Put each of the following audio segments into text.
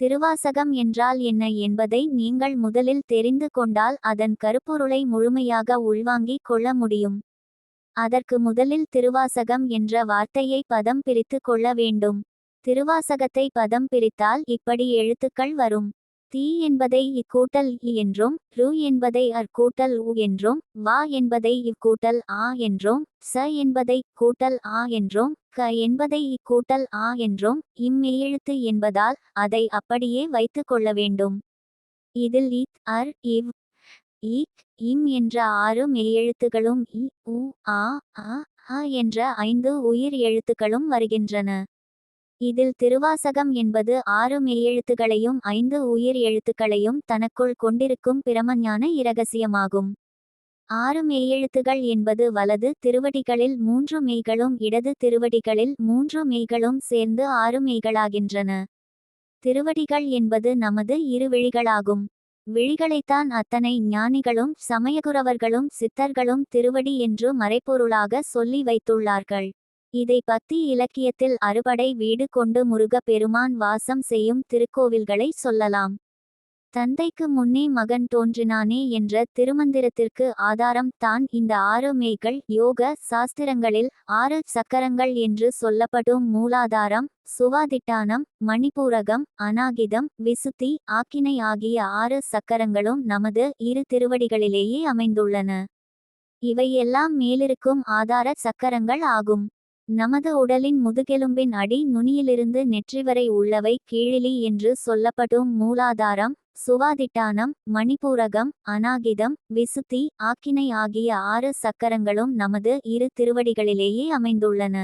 திருவாசகம் என்றால் என்ன என்பதை நீங்கள் முதலில் தெரிந்து கொண்டால் அதன் கருப்பொருளை முழுமையாக உள்வாங்கிக் கொள்ள முடியும். அதற்கு முதலில் திருவாசகம் என்ற வார்த்தையை பதம் பிரித்து கொள்ள வேண்டும். திருவாசகத்தை பதம் பிரித்தால் இப்படி எழுத்துக்கள் வரும். தி என்பதை இக்கூட்டல் இ என்றும் ரு என்பதை அர் கூட்டல் உ என்றும் வா என்பதை இக்கூட்டல் ஆ என்றும் ச என்பதை கூட்டல் ஆ என்றும் க என்பதை இக்கூட்டல் ஆ என்றும் இம்மெய்யெழுத்து என்பதால் அதை அப்படியே வைத்து கொள்ள வேண்டும். இதில் இத் அர் இவ் ஈக் இம் என்ற ஆறு மெய்யெழுத்துகளும் இ உ ஆ அ என்ற ஐந்து உயிர் எழுத்துக்களும் வருகின்றன. இதில் திருவாசகம் என்பது ஆறு மெய்யெழுத்துகளையும் ஐந்து உயிர் எழுத்துக்களையும் தனக்குள் கொண்டிருக்கும் பிரமஞான இரகசியமாகும். ஆறு மெய்யெழுத்துகள் என்பது வலது திருவடிகளில் மூன்று மெய்களும் இடது திருவடிகளில் மூன்று மெய்களும் சேர்ந்து ஆறு மெய்களாகின்றன. திருவடிகள் என்பது நமது இரு விழிகளாகும். விழிகளைத்தான் அத்தனை ஞானிகளும் சமயகுரவர்களும் சித்தர்களும் திருவடி என்று மறைப்பொருளாக சொல்லி வைத்துள்ளார்கள். இதை பத்தி இலக்கியத்தில் அறுபடை வீடு கொண்டு முருக பெருமான் வாசம் செய்யும் திருக்கோவில்களை சொல்லலாம். தந்தைக்கு முன்னே மகன் தோன்றினானே என்ற திருமந்திரத்திற்கு ஆதாரம் தான் இந்த ஆறு மேய்கள். யோக சாஸ்திரங்களில் ஆறு சக்கரங்கள் என்று சொல்லப்படும் மூலாதாரம் சுவாதிட்டானம் மணிப்பூரகம் அநாகிதம் விசுத்தி ஆக்கினை ஆகிய ஆறு சக்கரங்களும் நமது இரு திருவடிகளிலேயே அமைந்துள்ளன. இவையெல்லாம் மேலிருக்கும் ஆதார சக்கரங்கள் ஆகும். நமது உடலின் முதுகெலும்பின் அடி நுனியிலிருந்து நெற்றிவரை உள்ளவை கீழிலி என்று சொல்லப்படும் மூலாதாரம் சுவாதிட்டானம் மணிப்பூரகம் அநாகிதம் விசுத்தி ஆக்கினை ஆகிய ஆறு சக்கரங்களும் நமது இரு திருவடிகளிலேயே அமைந்துள்ளன.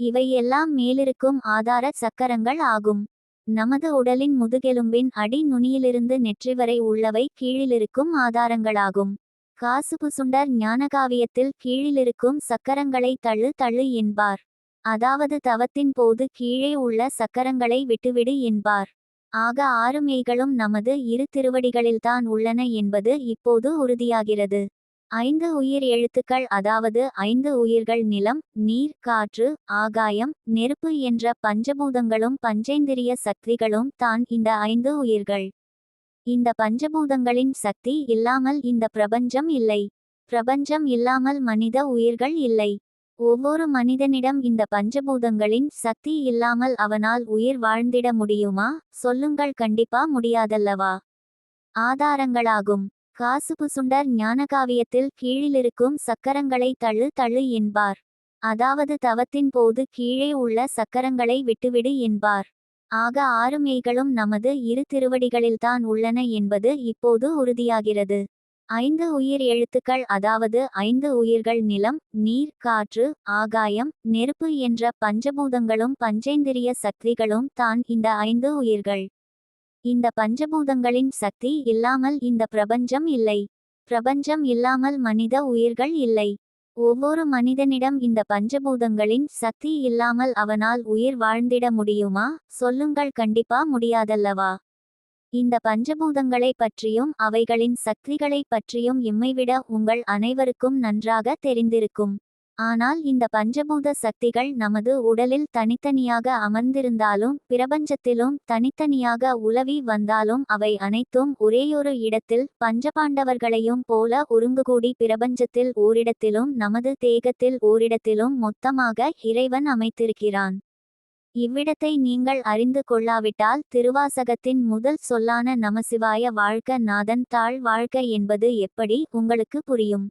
இவையெல்லாம் மேலிருக்கும் ஆதார சக்கரங்கள் ஆகும். நமது உடலின் முதுகெலும்பின் அடி நுனியிலிருந்து நெற்றிவரை உள்ளவை கீழிலிருக்கும் ஆதாரங்களாகும். காசுபுசுண்டர் ஞானகாவியத்தில் கீழிலிருக்கும் சக்கரங்களை தள்ளு தள்ளு என்பார். அதாவது தவத்தின் போது கீழே உள்ள சக்கரங்களை விட்டுவிடு என்பார். ஆக ஆறு மெய்களும் நமது இரு திருவடிகளில்தான் உள்ளன என்பது இப்போது உறுதியாகிறது. ஐந்து உயிர் எழுத்துக்கள் அதாவது ஐந்து உயிர்கள் நிலம் நீர் காற்று ஆகாயம் நெருப்பு என்ற பஞ்சபூதங்களும் பஞ்சேந்திரிய சக்திகளும் தான் இந்த ஐந்து உயிர்கள். இந்த பஞ்சபூதங்களின் சக்தி இல்லாமல் இந்த பிரபஞ்சம் இல்லை. பிரபஞ்சம் இல்லாமல் மனித உயிர்கள் இல்லை. ஒவ்வொரு மனிதனிடம் இந்த பஞ்சபூதங்களின் சக்தி இல்லாமல் அவனால் உயிர் வாழ்ந்திட முடியுமா? சொல்லுங்கள் கண்டிப்பா முடியாதல்லவா? ஆதாரங்களாகும். காசுபுசுண்டர் ஞானகாவியத்தில் கீழிலிருக்கும் சக்கரங்களை தள்ளு தள்ளு என்பார். அதாவது தவத்தின் போது கீழே உள்ள சக்கரங்களை விட்டுவிடு என்பார். ஆக ஆறு மெய்களும் நமது இரு திருவடிகளில்தான் உள்ளன என்பது இப்போது உறுதியாகிறது. ஐந்து உயிர் எழுத்துக்கள் அதாவது ஐந்து உயிர்கள் நிலம் நீர் காற்று ஆகாயம் நெருப்பு என்ற பஞ்சபூதங்களும் பஞ்சேந்திரிய சக்திகளும் தான் இந்த ஐந்து உயிர்கள். இந்த பஞ்சபூதங்களின் சக்தி இல்லாமல் இந்த பிரபஞ்சம் இல்லை. பிரபஞ்சம் இல்லாமல் மனித உயிர்கள் இல்லை. ஒவ்வொரு மனிதனிடம் இந்த பஞ்சபூதங்களின் சக்தி இல்லாமல் அவனால் உயிர் வாழ்ந்திட முடியுமா? சொல்லுங்கள். கண்டிப்பா முடியாதல்லவா? இந்த பஞ்சபூதங்களை பற்றியும் அவைகளின் சக்திகளை பற்றியும் இம்மைவிட உங்கள் அனைவருக்கும் நன்றாக தெரிந்திருக்கும். ஆனால் இந்த பஞ்சபூத சக்திகள் நமது உடலில் தனித்தனியாக அமர்ந்திருந்தாலும் பிரபஞ்சத்திலும் தனித்தனியாக உலவி வந்தாலும் அவை அனைத்தும் ஒரேயொரு இடத்தில் பஞ்சபாண்டவர்களையும் போல உருங்குகூடி பிரபஞ்சத்தில் ஓரிடத்திலும் நமது தேகத்தில் ஓரிடத்திலும் மொத்தமாக இறைவன் அமைத்திருக்கிறான். இவ்விடத்தை நீங்கள் அறிந்து கொள்ளாவிட்டால் திருவாசகத்தின் முதல் சொல்லான நமசிவாய வாழ்க்க நாதன் தாழ் வாழ்க்க என்பது எப்படி உங்களுக்கு புரியும்?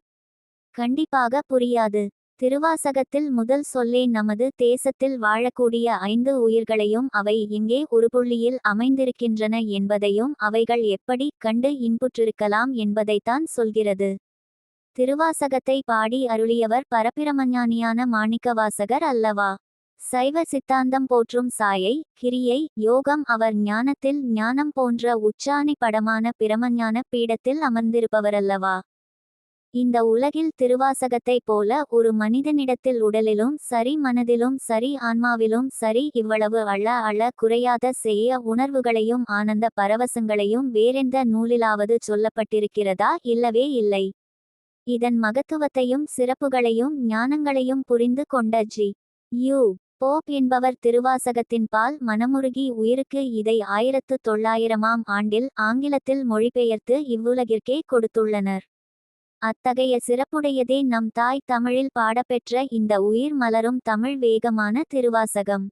கண்டிப்பாக புரியாது. திருவாசகத்தில் முதல் சொல்லே நமது தேசத்தில் வாழக்கூடிய ஐந்து உயிர்களையும் அவை எங்கே உருபுள்ளியில் அமைந்திருக்கின்றன என்பதையும் அவைகள் எப்படி கண்டு இன்புற்றிருக்கலாம் என்பதைத்தான் சொல்கிறது. திருவாசகத்தை பாடி அருளியவர் பரபிரமஞானியான மாணிக்கவாசகர் அல்லவா? சைவ சித்தாந்தம் போற்றும் சாயை கிரியை யோகம் அவர் ஞானத்தில் ஞானம் போன்ற உச்சாணி படமான பிரமஞான பீடத்தில் அமர்ந்திருப்பவரல்லவா? இந்த உலகில் திருவாசகத்தைப் போல ஒரு மனிதனிடத்தில் உடலிலும் சரி மனதிலும் சரி ஆன்மாவிலும் சரி இவ்வளவு அழ அழ குறையாத செய்ய உணர்வுகளையும் ஆனந்த பரவசங்களையும் வேறெந்த நூலிலாவது சொல்லப்பட்டிருக்கிறதா? இல்லவே இல்லை. இதன் மகத்துவத்தையும் சிறப்புகளையும் ஞானங்களையும் புரிந்து கொண்ட ஜி. யூ. போப் என்பவர் திருவாசகத்தின் பால் மனமுருகி உயிருக்கு இதை ஆயிரத்து தொள்ளாயிரமாம் ஆண்டில் ஆங்கிலத்தில் மொழிபெயர்த்து இவ்வுலகிற்கே கொடுத்துள்ளனர். அத்தகைய சிறப்புடையதே நம் தாய் தமிழில் பாடப்பெற்ற இந்த உயிர் மலரும் தமிழ் வேகமான திருவாசகம்.